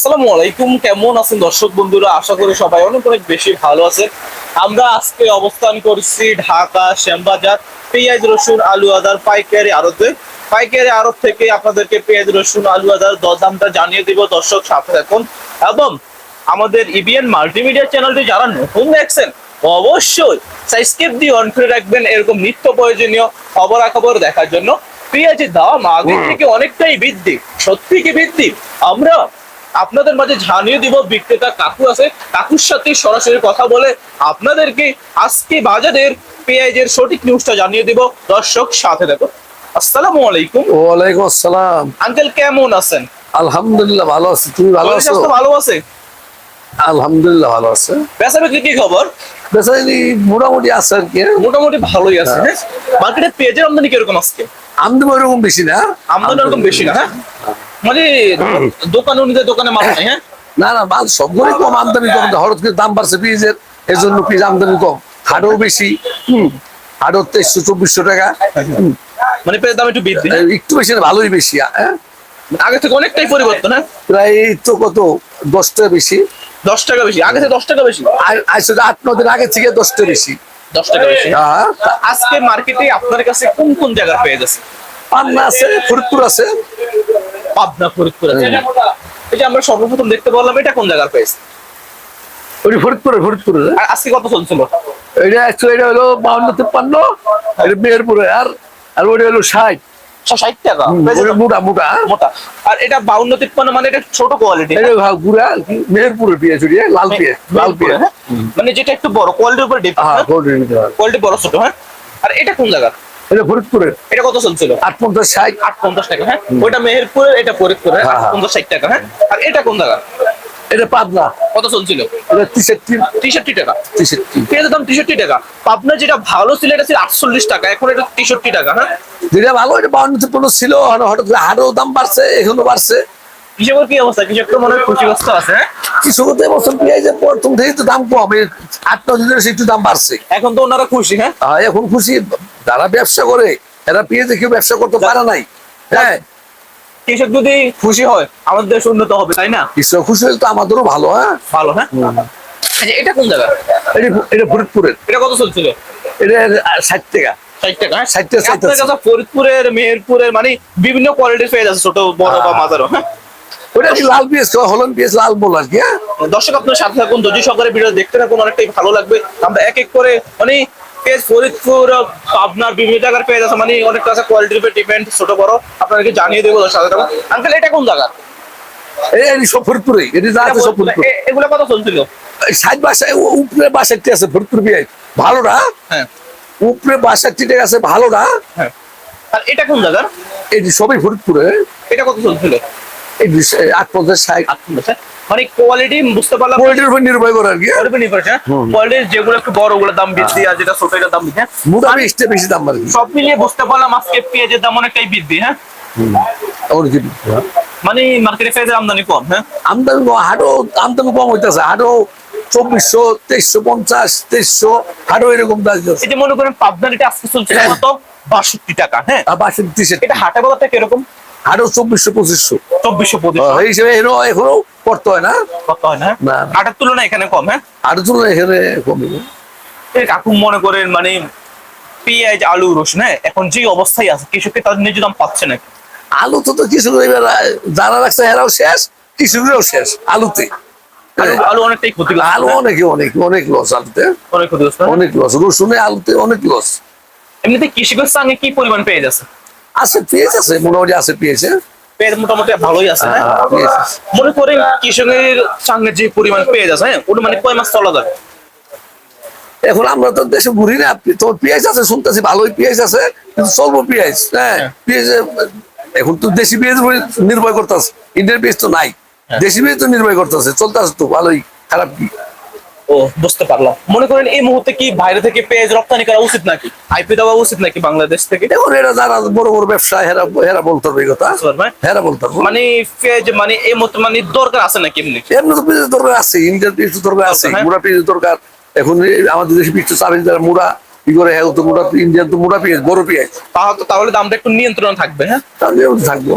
আসসালামু আলাইকুম। কেমন আছেন দর্শক বন্ধুরা? আশা করি সবাই অনেক অনেক বেশি ভালো আছেন। আমরা আজকে অবস্থান করছি ঢাকা শ্যামবাজার পেঁয়াজ রসুন আলু আদার পাইকারি আড়তে। পাইকারি আড়ত থেকে আপনাদেরকে পেঁয়াজ রসুন আলু আদার দরদামটা জানিয়ে দিব দর্শক সাথে থাকুন। এবং আমাদের ইবিএন মাল্টিমিডিয়া চ্যানেলটি যারা নতুন দেখছেন অবশ্যই সাবস্ক্রাইব দিয়ে অন করে রাখবেন এরকম নিত্য প্রয়োজনীয় খবরাখবর দেখার জন্য। পেঁয়াজের দাম আগের থেকে অনেকটাই বৃদ্ধি। সত্যি কি বৃদ্ধি? আমরা আপনাদের মাঝে জানিয়ে দিব বিক্রেতা কাকু আছে কাকুর সাথে সরাসরি কথা বলে আপনাদেরকে আজকে বাজারের পেঁয়াজের সঠিক নিউজটা জানিয়ে দিব। দর্শক সাথে দেখো আসসালামু আলাইকুম। ওয়ালাইকুম আসসালাম। আঙ্কেল কেমন আছেন? আলহামদুলিল্লাহ ভালো আছি। তুমি ভালো আছো? ভালো আছে? আলহামদুলিল্লাহ ভালো আছে। বেচা বিক্রি কি খবর? বেচারি মোটামুটি আছে আর কি। মোটামুটি ভালোই আছে হ্যাঁ। মার্কেটে পেঁয়াজের আমদানি কীরকম আজকে? আমদানি ওরকম বেশি না। আমদানি ওরকম বেশি না হ্যাঁ? মানে দোকান অনুযায়ী দোকানে মাল নাই হ্যাঁ? না না মাল সবগুলোই কম আমদানি কম। হঠাৎ করে দাম বাড়ছে পেঁয়াজের এই জন্য পেঁয়াজ আমদানি কম। হাটও বেশি হম। হাটও তেইশশো চব্বিশশো টাকা মানে পেঁয়াজের দাম একটু বৃদ্ধি? একটু বেশি ভালোই বেশি হ্যাঁ? আগে থেকে অনেকটাই পরিবর্তন হ্যাঁ? প্রায় তো কত দশটা বেশি। দশ টাকা বেশি আগে থেকে দশ টাকা বেশি। আট ন দিন আগে থেকে দশটা বেশি। দশ টাকা বেশি। হ্যাঁ। আজকে মার্কেটে আপনার কাছে কোন কোন জায়গার পেঁয়াজ আছে? পান্না আছে ফরিদপুর আছে। পাবনা ফরিদপুর আছে। এই যে আমরা সর্বপ্রথম দেখতে পারলাম এটা কোন জায়গার পেঁয়াজ ওই ফরিদপুরে ফরিদপুরে আর আজকে কত চলছিল? এটা অ্যাকচুয়ালি এটা হলো বাউন্ন তিপ্পান্ন। এটা মেহেরপুরে আর আর ওটা হলো ষাট। ষাট টাকা। মোটা মোটা। মোটা। আর এটা বাউন্ন তিপ্পান্ন মানে এটা ছোট কোয়ালিটি এটা ভাগ গুড়া মেহেরপুরে পেঁয়াজ ওটা লাল পেঁয়াজ লাল পেঁয়াজ মানে যেটা একটু বড় কোয়ালিটির উপর ডিপেন্ড হ্যাঁ। কোয়ালিটি বড় ছোট হ্যাঁ। আর এটা কোন জায়গা এটা ফরিদপুরে এটা কত চলছিল? আট পঞ্চাশ ষাট। আট পঞ্চাশ টাকা হ্যাঁ? ওইটা মেহেরপুরের এটা ফরিদপুরের হ্যাঁ, আট হ্যাঁ। পঞ্চাশ ষাট টাকা হ্যাঁ? আর এটা কোন জায়গা? এটা পাবনা। কত চলছিল? তিষট্টি। তেষট্টি টাকা। তিষট্টি। পেঁয়াজের দাম তেষট্টি টাকা। পাবনা যেটা ভালো ছিল এটা ছিল আটচল্লিশ টাকা এখন এটা তেষট্টি টাকা হ্যাঁ? যেটা ভালো এটা বাউন্ন ছিল হঠাৎ করে দাম বাড়ছে এখনও বাড়ছে। কৃষকের কি অবস্থা? কৃষক তো মনে হয় ক্ষতিগ্রস্ত আছে হ্যাঁ? কৃষক তো এবছর পেঁয়াজের প্রথম থেকে তো দাম কম আট একটু দাম বাড়ছে। এখন তো ওনারা খুশি হ্যাঁ এখন খুশি যারা ব্যবসা করে এরা পেঁয়াজে কেউ ব্যবসা করতে পারে নাই। হ্যাঁ। কৃষক যদি খুশি হয় আমাদের দেশ উন্নত হবে তাই না? কৃষক খুশি হলে তো আমাদেরও ভালো হ্যাঁ? ভালো হ্যাঁ? আচ্ছা, এটা কোন জায়গা? এটা এটা ফরিদপুরের। এটা কত চলছিল এটা ষাট টাকা। ষাট টাকা হ্যাঁ? ষাট টাকা, ষাট আপনার টাকা। কাছে ফরিদপুরের মেহেরপুরের মানে বিভিন্ন কোয়ালিটির পেঁয়াজ আছে ছোট বড় বা মাঝারো হ্যাঁ? ওটা কি লাল পেঁয়াজ খাওয়া হলন পেঁয়াজ লাল বল আর কি হ্যাঁ? দর্শক আপনার সাথে থাকুন দর্জি সহকারে ভিডিও দেখতে থাকুন অনেকটাই ভালো লাগবে। আমরা এক এক করে মানে ফরিদপুর আপনার বিভিন্ন জায়গার পেঁয়াজ আছে মানে অনেকটা আছে কোয়ালিটির উপর ডিপেন্ড ছোট বড়। আপনাদেরকে জানিয়ে দেবো সাথে থাকুন আঙ্কেল এটা কোন জায়গা এই এই সব ফরিদপুরে এটা যা আছে সব ফরিদপুর। এগুলো কত চলছিল? ষাট বাসায় উপরে বাষট্টি আছে ফরিদপুর পেঁয়াজ ভালোটা হ্যাঁ। উপরে টাকা আছে ভালোটা হ্যাঁ। আর এটা কোন জায়গার? এই যে সবই ফরিদপুরে। এটা কত চলছিল? আট পঞ্চাশ ষাট। মানে কোয়ালিটি বুঝতে পারলাম কোয়ালিটির উপর নির্ভর করে আর কি। নির্ভর হ্যাঁ? যেগুলো একটু বড় ওগুলোর দাম বেশি আর যেটা ছোট এটার দাম বেশি হ্যাঁ? মোটা বেশি বেশি দাম আর সব মিলিয়ে বুঝতে পারলাম আজকে পেঁয়াজের দাম অনেকটাই বৃদ্ধি হ্যাঁ। মানে মার্কেটে পেঁয়াজের আমদানি কম হ্যাঁ? আমদানি কম, হাটও আমদানি কম হইতেছে। হাটও চব্বিশশো তেইশশো পঞ্চাশ তেইশশো হাটও এরকম দাম যে মনে করেন পাবনার এটা আজকে চলছে কত? বাষট্টি টাকা হ্যাঁ? বাষট্টি এটা হাটে বাজারটা কীরকম হাটও চব্বিশশো পঁচিশশো। চব্বিশশো হিসেবে এখনও এখনও করতে হয় না। হয়। হাটের তুলনায় এখানে কম হ্যাঁ? হাটের তুলনায় এখানে কমে। কাকু মনে করেন মানে পেঁয়াজ আলু রসুন হ্যাঁ? এখন যে অবস্থায় আছে কৃষককে ন্যায্য দাম পাচ্ছে না। আলু তো তো কিছু যারা রাখছে এরাও শেষ কৃষকরাও শেষ আলুতে। আলু আলু অনেকটাই ক্ষতিগ্রস্ত আলু হ্যাঁ? অনেকে অনেক অনেক লস আলুতে। অনেক হ্যাঁ? অনেক লস রসুনে আলুতে অনেক লস এমনিতে কৃষকের সঙ্গে কি পরিমাণ পেঁয়াজ আছে? আছে আছে মোটামুটি আছে পেঁয়াজ হ্যাঁ? পেঁয়াজ মোটামুটি ভালোই আছে হ্যাঁ হ্যাঁ, পেঁয়াজ আছে। মনে করেন কৃষকের সঙ্গে যে পরিমাণ পেঁয়াজ আছে হ্যাঁ? ওটা মানে কয় মাস চলা যাবে? এখন আমরা তো দেশে ঘুরি না পেঁয়াজ আছে শুনতেছি ভালোই পেঁয়াজ আছে কিন্তু চলবো পেঁয়াজ হ্যাঁ? পেঁয়াজ এখন তো দেশি পেঁয়াজ নির্ভর করতেছে ইন্ডিয়ান পেঁয়াজ তো নাই। দেশি পেঁয়াজ তো নির্ভর করতেছে চলতেছে তো ভালোই খারাপ কি? ও বুঝতে পারলাম। মনে করেন এই মুহূর্তে কি বাইরে থেকে পেঁয়াজ রপ্তানি করা উচিত নাকি? আইপি দেওয়া উচিত নাকি বাংলাদেশ থেকে? এরা যারা বড় বড় ব্যবসা হেরা হেরা বলতে হবে কথা। হেরা বলতে হবে। মানে পেঁয়াজ মানে এই মুহূর্তে মানে দরকার আছে নাকি এমনি? এমনি তো পেঁয়াজের দরকার আছে ইন্ডিয়ান পেঁয়াজ তো দরকার আছে হ্যাঁ। মুড়া পেঁয়াজের দরকার। এখন আমাদের দেশে পিছু চাবেন যারা মুড়া কি করে হ্যাঁ তো মুড়া ইন্ডিয়ান তো মুড়া পেঁয়াজ বড় পেঁয়াজ। তাহলে তাহলে দামটা একটু নিয়ন্ত্রণ থাকবে হ্যাঁ? তাহলে থাকব।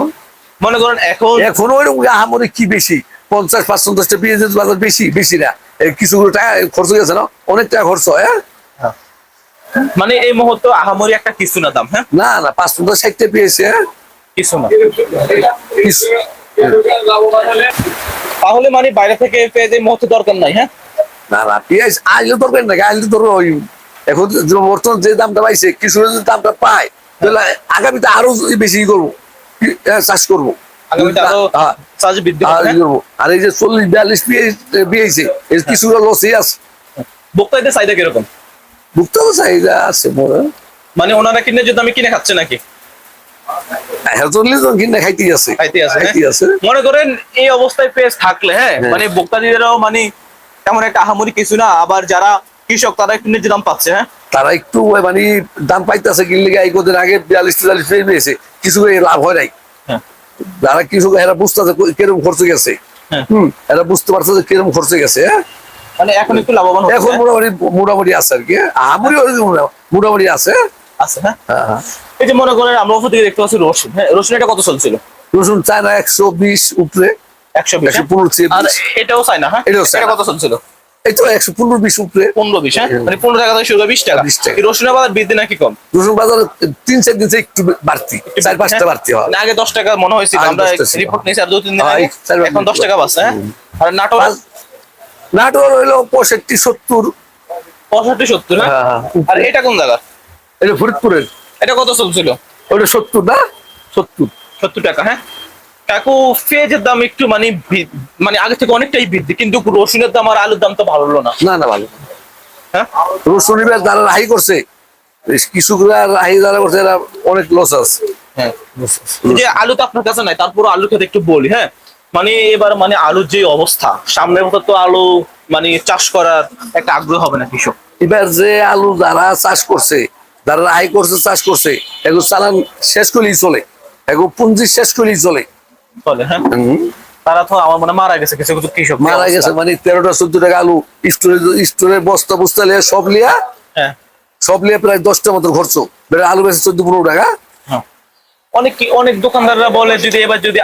মনে করেন এখন এখন ওই আহামরি কি বেশি? পঞ্চাশ পাঁচশোটা পেঁয়াজের বাজার বেশি বেশি না। এই কিছু টাকা খরচ হয়ে গেছে না? অনেক টাকা খরচ হয় হ্যাঁ? মানে এই মুহূর্তে আহামরি একটা কিছু না দাম হ্যাঁ? না না পাঁচ পঞ্চাশ ষাটটা পেয়েছে হ্যাঁ? কিছু না। তাহলে মানে বাইরে থেকে পেঁয়াজ এই মুহূর্তে দরকার নাই হ্যাঁ? না না পেঁয়াজ আইলে দরকার না আইলে ধরো ওই এখন বর্তমান যে দামটা পাইছে কিছু যদি দামটা পায় তাহলে আগামীতে আরও বেশি করব চাষ করব। আরও হ্যাঁ, এই যে চল্লিশ বিয়াল্লিশ পেঁয়াজ এর কিছুটা লসই আছে। ভোক্তাদের চাহিদা কীরকম? ভুক্ত চাহিদা আছে মনে মানে ওনারা কিনে যদি আমি কিনে খাচ্ছে নাকি? হ্যাঁ হ্যাঁ? মনে করেন এই অবস্থায় পেঁয়াজ থাকলে হ্যাঁ হ্যাঁ। মানে ভোক্তাদেরও মানে তেমন একটা আহামরি কিছু না আবার যারা কৃষক তারা একটু ন্যায্য দাম পাচ্ছে হ্যাঁ। তারা একটু মানে দাম পাইতেছে কিনলে এই কদিন আগে বিয়াল্লিশ তেতাল্লিশ পেয়ে পেয়েছে কিছু লাভ হয় নাই। হ্যাঁ। যারা কিছু এরা বুঝতেছে কীরকম খরচ গেছে। হ্যাঁ। হম এরা বুঝতে পারছে যে কীরকম খরচ গেছে হ্যাঁ? মানে এখন একটু লাভবান এখন মোটামুটি মোটামুটি আছে আর কি আমরি মোটামুটি আছে। আছে হ্যাঁ? হ্যাঁ, হ্যাঁ। এই যে মনে করেন আমরা উপর থেকে দেখতে পাচ্ছি রসুন হ্যাঁ? রসুন এটা কত চলছিল রসুন চায়না একশো বিশ উপরে একশো বিশ পনেরো আর এটাও চাই না হ্যাঁ? এটাও এটা চায়না। কত চলছিল এই তো একশো পনেরো বিশ উপরে পনেরো বিশ হ্যাঁ? মানে পনেরো টাকা থেকে শুরু করে বিশ টাকা। 20 টাকা। এই রসুনের বাজার বৃদ্ধি নাকি কম? রসুন বাজার তিন চার দিন থেকে একটু বাড়তি চার পাঁচটা হ্যাঁ? বাড়তি হয়। আগে দশ টাকা মনে হয়েছিল আমরা 10 টা ছিল। রিপোর্ট নিয়েছি আর দু তিন দিন হ্যাঁ, আগে। এই চার পাঁচ এখন দশ টাকা বাস হ্যাঁ? আর নাটোর? নাটোর হইল পঁয়ষট্টি সত্তর। পঁয়ষট্টি সত্তর হ্যাঁ? হ্যাঁ, হ্যাঁ। আর এটা কোন জায়গা? এটা ফরিদপুরের। এটা কত চলছিল? ওটা সত্তর না? সত্তর। সত্তর টাকা হ্যাঁ? কাকু পেঁয়াজের দাম একটু মানে মানে আগে থেকে অনেকটাই বৃদ্ধি কিন্তু রসুনের দাম আর আলুর দাম তো ভালো হলো না না না। ভালো হ্যাঁ? রসুন যারা রাহি করছে কৃষকরা রাহি যারা করছে এরা অনেক লস আছে। হ্যাঁ। যে আলু তো আপনার কাছে নাই তারপর আলু খেতে একটু বলি হ্যাঁ? মানে এবার মানে আলুর যে অবস্থা সামনের বছর তো আলু মানে চাষ করার একটা আগ্রহ হবে না কৃষক। এবার যে আলু যারা চাষ করছে যারা রাহি করছে চাষ করছে এগুলো চালান শেষ করলেই চলে। এগুলো পুঞ্জি শেষ করলেই চলে। চলে হ্যাঁ? তারা তো আমার মনে মারা গেছে কিছু কিছু কৃষক। মারা গেছে মানে তেরোটা চোদ্দ টাকা আলু স্টোরে স্টোরে বস্তা বস্তা লিয়ে সব লিয়া হ্যাঁ। সব লিয়ে প্রায় দশটা মতো খরচ। আলু বেশি চোদ্দ পনেরো টাকা। হ্যাঁ। অনেক অনেক দোকানদাররা বলে যদি এবার যদি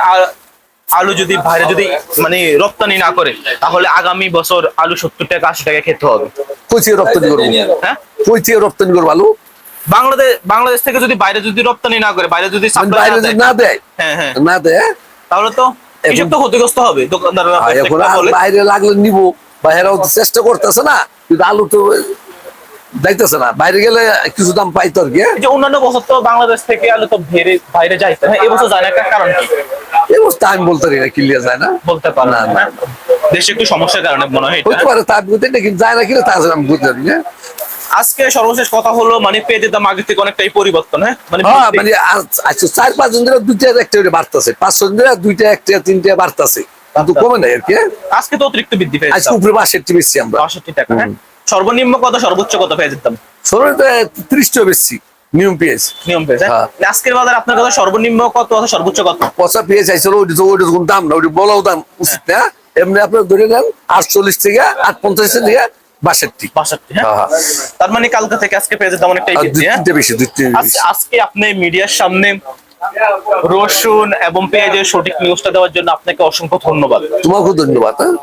আলু যদি বাইরে যদি মানে রপ্তানি না করে তাহলে আগামী বছর আলু সত্তর টাকা আশি টাকা খেতে হবে। কই রপ্তানি করব? হ্যাঁ? কই রপ্তানি করব আলু? বাংলাদেশ বাংলাদেশ থেকে যদি বাইরে যদি রপ্তানি না করে বাইরে যদি মানে না দেয়? হ্যাঁ হ্যাঁ। না দেয়? তাহলে তো কৃষক তো ক্ষতিগ্রস্ত হবে দোকানদাররা এখন বলে বাইরে লাগলে নিব বা এরাও তো চেষ্টা করতেছে না কিন্তু আলু তো যাইতেছে না বাইরে গেলে কিছু দাম পাইতো আর কি যে অন্যান্য বছর তো বাংলাদেশ থেকে আলু তো বাইরে যাইতে হ্যাঁ এবছর যায় না কারণ কি এই আমি বলতে পারি না ক্লিয়ার যায় না বলতে পারো না। হ্যাঁ? দেশে একটু সমস্যার কারণে মনে হয় এটা। পারে তার বুঝতে কিন্তু যায় না কিনা তা আমি বুঝতে পারি না আজকে সর্বশেষ কথা হলো মানে পেঁয়াজের দাম আগে থেকে অনেকটাই পরিবর্তন হ্যাঁ? মানে হ্যাঁ মানে আচ্ছা চার পাঁচ জন ধরে দুইটা একটা বাড়তেছে। পাঁচ জন ধরে দুইটা একটা তিনটা বাড়তেছে। কিন্তু কমে নাই আর কি আজকে তো অতিরিক্ত বৃদ্ধি পেয়েছে আজকে উপরে বাষট্টি বেশি আমরা। বাষট্টি টাকা হ্যাঁ? সর্বনিম্ন কত সর্বোচ্চ কত পেঁয়াজের দাম? সরু ত্রিশটা বেশি নিয়ম পেঁয়াজ নিয়ম পেঁয়াজ হ্যাঁ? হ্যাঁ। আজকের বাজার আপনার কাছে সর্বনিম্ন কত আছে সর্বোচ্চ কত? পচা পেঁয়াজ আইছিল ওইটা তো ওইটা দাম না ওইটা বলাও দাম উচিত না এমনি আপনার ধরে নেন আটচল্লিশ থেকে আট পঞ্চাশ থেকে বাষট্টি। বাষট্টি হ্যাঁ? হ্যাঁ, তার মানে কালকা থেকে আজকে পেঁয়াজের দাম অনেকটাই বেশি আজকে আপনি মিডিয়ার সামনে রসুন এবং পেঁয়াজের সঠিক নিউজটা দেওয়ার জন্য আপনাকে অসংখ্য ধন্যবাদ। তোমাকেও ধন্যবাদ হ্যাঁ?